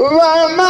ومن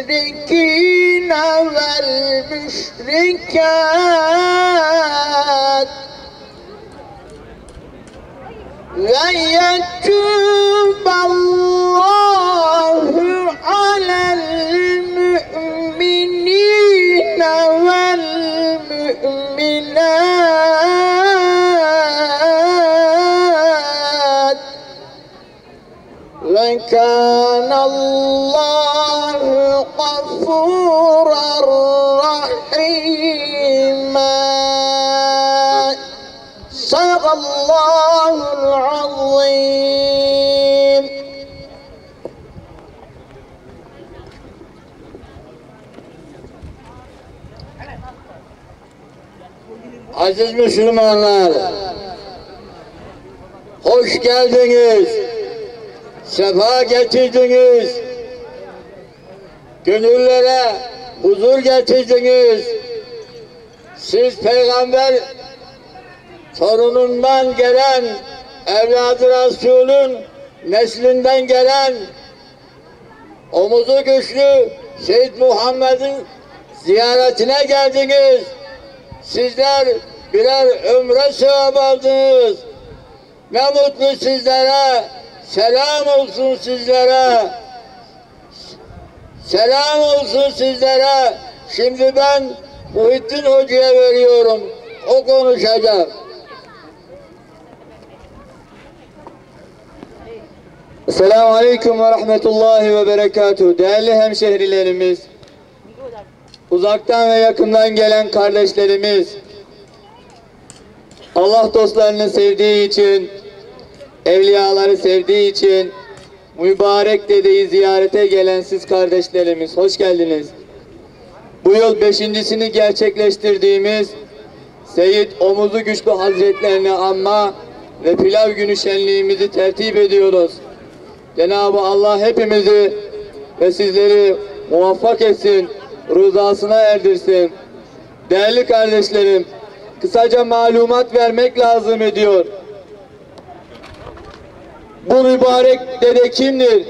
والمشركين والمشركات. ويتوب Aziz Müslümanlar, hoş geldiniz, sefa getirdiniz, gönüllere huzur getirdiniz. Siz peygamber torunundan gelen, evladı Resul'ün neslinden gelen, omuzu güçlü Seyyid Muhammed'in ziyaretine geldiniz. Sizler birer ömre sevap aldınız. Ne mutlu sizlere. Selam olsun sizlere. Selam olsun sizlere. Şimdi ben Muhittin Hoca'ya veriyorum. O konuşacak. Selamun Aleyküm ve Rahmetullahi ve Berekatuhu. Değerli hemşehrilerimiz, uzaktan ve yakından gelen kardeşlerimiz, Allah dostlarını sevdiği için, evliyaları sevdiği için, mübarek dedeyi ziyarete gelen siz kardeşlerimiz, hoş geldiniz. Bu yıl beşincisini gerçekleştirdiğimiz Seyyid Omuzu Güçlü Hazretlerini anma ve pilav günü şenliğimizi tertip ediyoruz. Cenab-ı Allah hepimizi ve sizleri muvaffak etsin, rızasına erdirsin. Değerli kardeşlerim, kısaca malumat vermek lazım ediyor. Bu mübarek dede kimdir?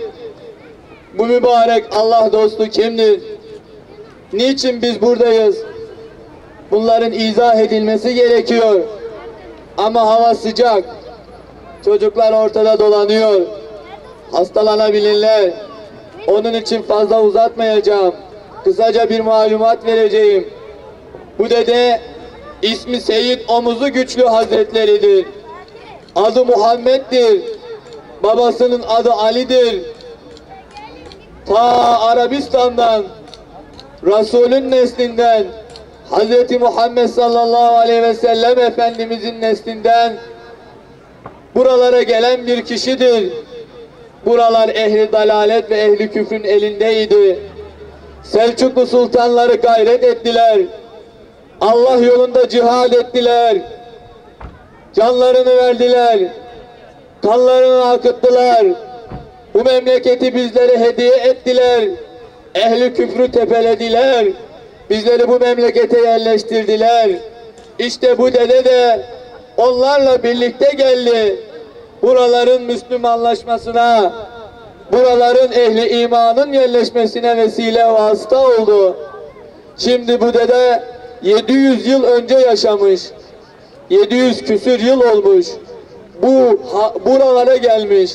Bu mübarek Allah dostu kimdir? Niçin biz buradayız? Bunların izah edilmesi gerekiyor. Ama hava sıcak. Çocuklar ortada dolanıyor. Hastalanabilirler. Onun için fazla uzatmayacağım. kısaca bir malumat vereceğim. Bu dede ismi Seyyid Omuzu Güçlü Hazretleridir. Adı Muhammed'dir. Babasının adı Ali'dir. Ta Arabistan'dan Resulün neslinden Hz. Muhammed sallallahu aleyhi ve sellem Efendimizin neslinden buralara gelen bir kişidir. Buralar ehli dalalet ve ehli küfrün elindeydi. Selçuklu sultanları gayret ettiler. Allah yolunda cihad ettiler. Canlarını verdiler. Kanlarını akıttılar. Bu memleketi bizlere hediye ettiler. Ehli küfrü tepelediler. Bizleri bu memlekete yerleştirdiler. İşte bu dede de onlarla birlikte geldi. Buraların Müslümanlaşmasına, buraların ehli imanın yerleşmesine vesile vasıta oldu. Şimdi bu dede 700 yıl önce yaşamış. 700 küsür yıl olmuş. Bu ha- buralara gelmiş.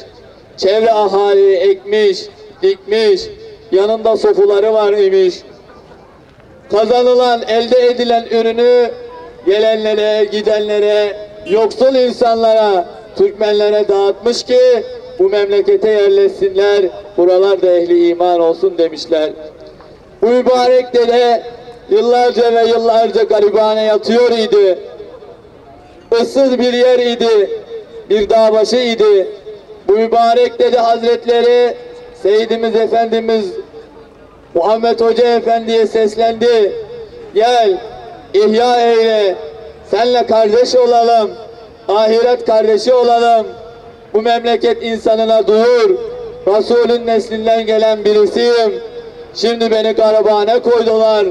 Çevre ahali ekmiş, dikmiş. Yanında sofuları var imiş. Kazanılan, elde edilen ürünü gelenlere, gidenlere, yoksul insanlara, Türkmenlere dağıtmış ki bu memlekete yerleşsinler, buralarda ehli iman olsun demişler. Bu mübarek dede yıllarca ve yıllarca garibane yatıyor idi. Issız bir yer idi, bir dağ başı idi. Bu mübarek dede hazretleri Seyyidimiz Efendimiz Muhammed Hoca Efendi'ye seslendi. Gel, ihya eyle, senle kardeş olalım, ahiret kardeşi olalım. Bu memleket insanına duyur. Resulün neslinden gelen birisiyim. Şimdi beni garabane koydular.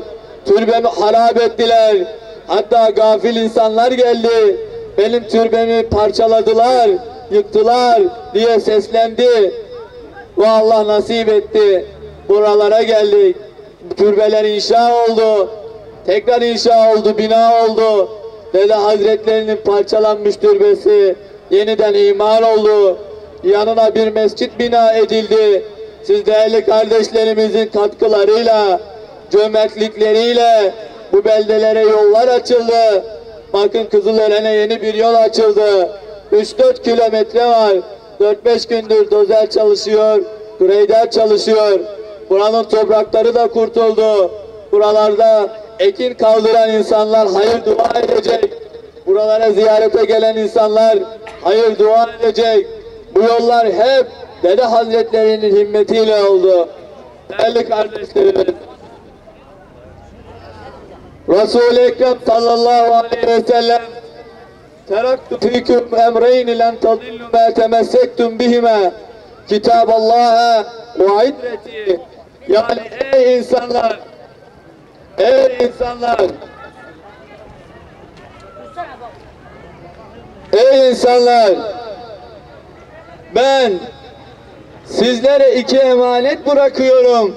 Türbemi harap ettiler. Hatta gafil insanlar geldi. Benim türbemi parçaladılar, yıktılar diye seslendi. Ve Allah nasip etti. Buralara geldik. Türbeler inşa oldu. Tekrar inşa oldu, bina oldu. Dede Hazretlerinin parçalanmış türbesi yeniden imar oldu. Yanına bir mescit bina edildi. Siz değerli kardeşlerimizin katkılarıyla, cömertlikleriyle bu beldelere yollar açıldı. Bakın Kızılören'e yeni bir yol açıldı. 3-4 kilometre var. 4-5 gündür dozer çalışıyor, greyder çalışıyor. Buranın toprakları da kurtuldu. Buralarda ekin kaldıran insanlar hayır dua edecek. Buralara ziyarete gelen insanlar hayır dua edecek. Bu yollar hep Dede Hazretlerinin himmetiyle oldu. Değerli kardeşlerim, Resul-i Ekrem sallallahu aleyhi ve sellem Teraktu fiküm emreyni len tadillu ma temessektum bihime Kitaballaha ve idreti Yani ey insanlar Ey insanlar Ey insanlar Ben sizlere iki emanet bırakıyorum.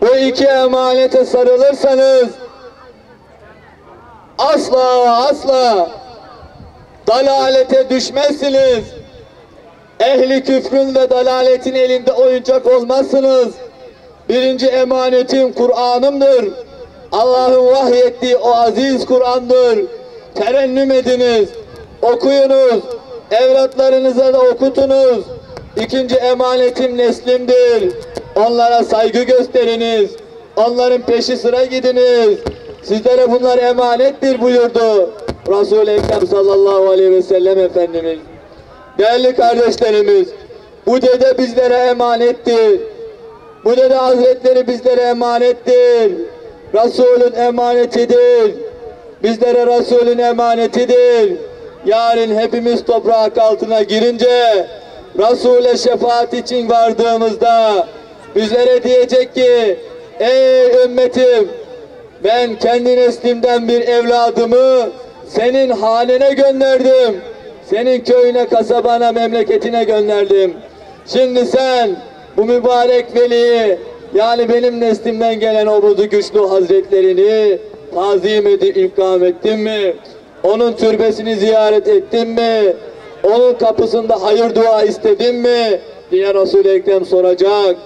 Bu iki emanete sarılırsanız asla asla dalalete düşmezsiniz. Ehli küfrün ve dalaletin elinde oyuncak olmazsınız. Birinci emanetim Kur'an'ımdır. Allah'ın vahyettiği o aziz Kur'an'dır. Terennüm ediniz, okuyunuz, evlatlarınıza da okutunuz. İkinci emanetim neslimdir. Onlara saygı gösteriniz. Onların peşi sıra gidiniz. Sizlere bunlar emanettir buyurdu. Resul-i Ekrem sallallahu aleyhi ve sellem Efendimiz. Değerli kardeşlerimiz, bu dede bizlere emanettir. Bu dede hazretleri bizlere emanettir. Resulün emanetidir. Bizlere Resulün emanetidir. Yarın hepimiz toprak altına girince Resul'e şefaat için vardığımızda bizlere diyecek ki ey ümmetim ben kendi neslimden bir evladımı senin hanene gönderdim. Senin köyüne, kasabana, memleketine gönderdim. Şimdi sen bu mübarek veliyi yani benim neslimden gelen o güçlü hazretlerini tazim edip ikram ettin mi? Onun türbesini ziyaret ettin mi? Onun kapısında hayır dua istedin mi? diye Resul-i Ekrem soracak.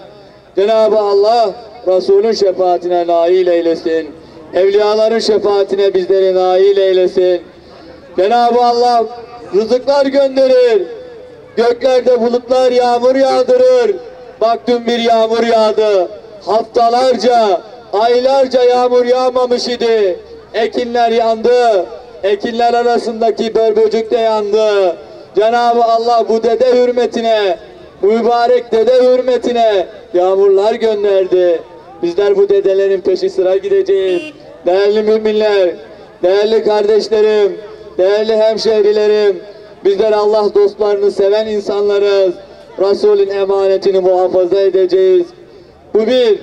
Cenab-ı Allah Resulün şefaatine nail eylesin. Evliyaların şefaatine bizleri nail eylesin. Cenab-ı Allah rızıklar gönderir. Göklerde bulutlar yağmur yağdırır. Bak dün bir yağmur yağdı. Haftalarca, aylarca yağmur yağmamış idi. Ekinler yandı. Ekinler arasındaki börböcük de yandı. Cenab-ı Allah bu dede hürmetine, mübarek dede hürmetine yağmurlar gönderdi. Bizler bu dedelerin peşi sıra gideceğiz Değerli müminler, değerli kardeşlerim, değerli hemşehrilerim, bizler Allah dostlarını seven insanlarız. Resulün emanetini muhafaza edeceğiz. Bu bir.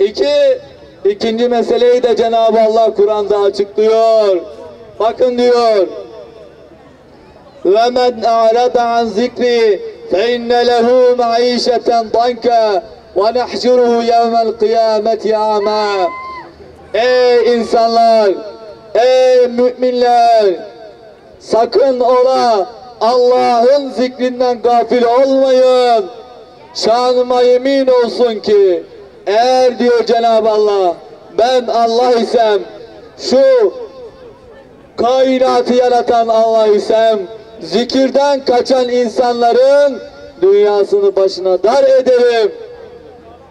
İki, ikinci meseleyi de Cenab-ı Allah Kur'an'da açıklıyor. Bakın diyor. وَمَنْ أَعْرَضَ عَنْ ذِكْرِي فَإِنَّ لَهُ مَعِيشَةً ضَنْكًا وَنَحْشُرُهُ يَوْمَ الْقِيَامَةِ أَعْمَى Ey insanlar! Ey müminler! Sakın ola Allah'ın zikrinden gafil olmayın. Şanıma yemin olsun ki eğer diyor Cenab-ı Allah ben Allah isem şu kainatı yaratan Allah isem zikirden kaçan insanların dünyasını başına dar ederim.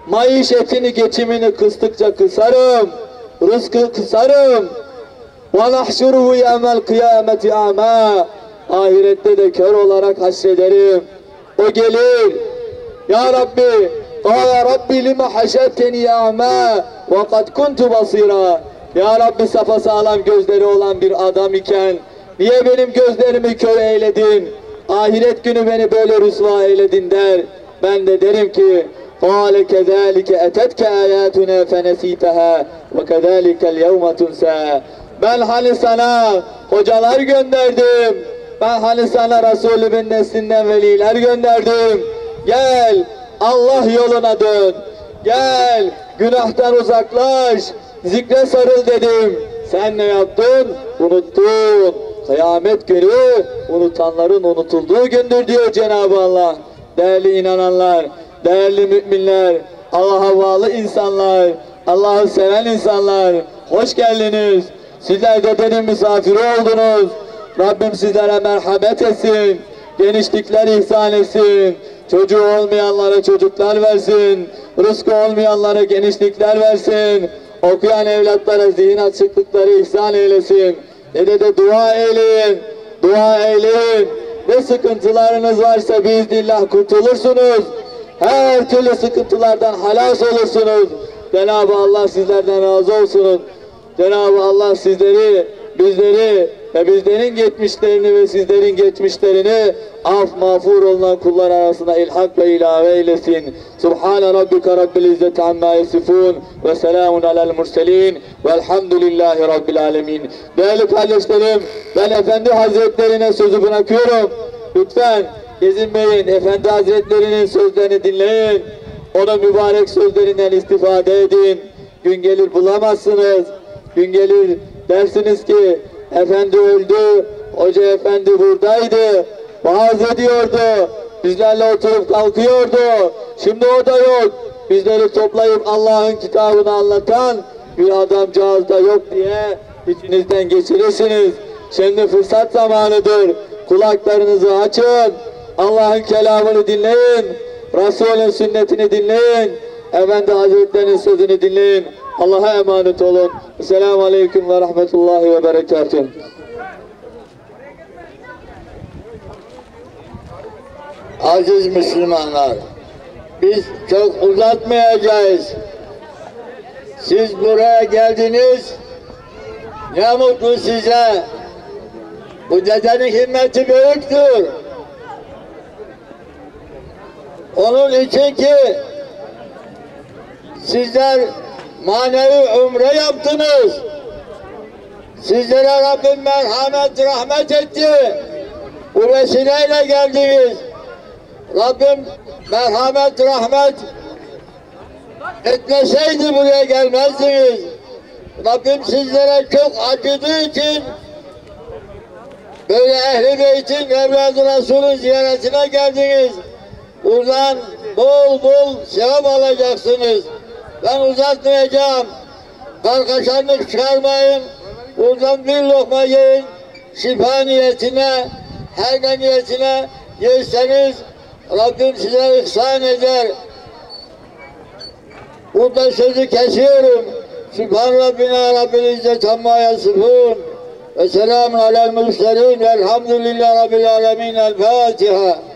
Maişetini geçimini kıstıkça kısarım rızkı kısarım. Ve nahşuruhu yevmel kıyameti. Ahirette de kör olarak haşrederim. O gelir. Ya Rabbi, ya Rabbi lima haşetteni ya ama ve kad kuntu basira. Ya Rabbi sapasağlam gözleri olan bir adam iken niye benim gözlerimi kör eyledin? Ahiret günü beni böyle rüsva eyledin der. Ben de derim ki قال كذلك أتتك آياتنا فنسيتها وكذلك اليوم تنسى ben hani sana hocalar gönderdim. Ben hani sana Resulümün neslinden veliler gönderdim. Gel Allah yoluna dön. Gel günahtan uzaklaş. Zikre sarıl dedim. Sen ne yaptın? Unuttun. Kıyamet günü unutanların unutulduğu gündür diyor Cenab-ı Allah. Değerli inananlar, değerli müminler, Allah'a bağlı insanlar, Allah'ı seven insanlar, hoş geldiniz. Sizler de benim misafiri oldunuz. Rabbim sizlere merhamet etsin. Genişlikler ihsan etsin. Çocuğu olmayanlara çocuklar versin. Rızkı olmayanlara genişlikler versin. Okuyan evlatlara zihin açıklıkları ihsan eylesin. Dede de dua eyleyin. Dua eyleyin. Ne sıkıntılarınız varsa biiznillah kurtulursunuz. Her türlü sıkıntılardan halas olursunuz. Cenab-ı Allah sizlerden razı olsun. Cenab-ı Allah sizleri, bizleri ve bizlerin geçmişlerini ve sizlerin geçmişlerini af mağfur olunan kullar arasında ilhak ve ilave eylesin. Subhane rabbike rabbil izzeti amma yasifun ve selamun alel murselin velhamdülillahi rabbil alemin. Değerli kardeşlerim, ben Efendi Hazretlerine sözü bırakıyorum. Lütfen gezinmeyin, Efendi Hazretlerinin sözlerini dinleyin. Onun mübarek sözlerinden istifade edin. Gün gelir bulamazsınız. Gün gelir dersiniz ki efendi öldü, hoca efendi buradaydı, vaaz ediyordu, bizlerle oturup kalkıyordu. Şimdi o da yok. Bizleri toplayıp Allah'ın kitabını anlatan bir adamcağız da yok diye içinizden geçirirsiniz. Şimdi fırsat zamanıdır. Kulaklarınızı açın. Allah'ın kelamını dinleyin. Resulün sünnetini dinleyin. Efendi Hazretlerinin sözünü dinleyin. Allah'a emanet olun. Selamun Aleyküm ve Rahmetullahi ve Berekatuhu. Aziz Müslümanlar, biz çok uzatmayacağız. Siz buraya geldiniz, ne mutlu size. Bu dedenin himmeti büyüktür. Onun için ki sizler manevi umre yaptınız. Sizlere Rabbim merhamet, rahmet etti. Bu vesileyle geldiniz. Rabbim merhamet, rahmet etmeseydi buraya gelmezdiniz. Rabbim sizlere çok acıdığı için böyle Ehl-i Beyt'in Evlad-ı Resul'ün ziyaretine geldiniz. Buradan bol bol sevap alacaksınız. Ben uzatmayacağım. Kargaşanlık çıkarmayın. Buradan bir lokma yiyin. Şifa niyetine, ne niyetine yerseniz Rabbim size ihsan eder. Burada sözü kesiyorum. Sübhan Rabbina Rabbil İzzet Amma Yasifun. Ve selamun alel mürselin. Elhamdülillahi Rabbil Alemin. El Fatiha.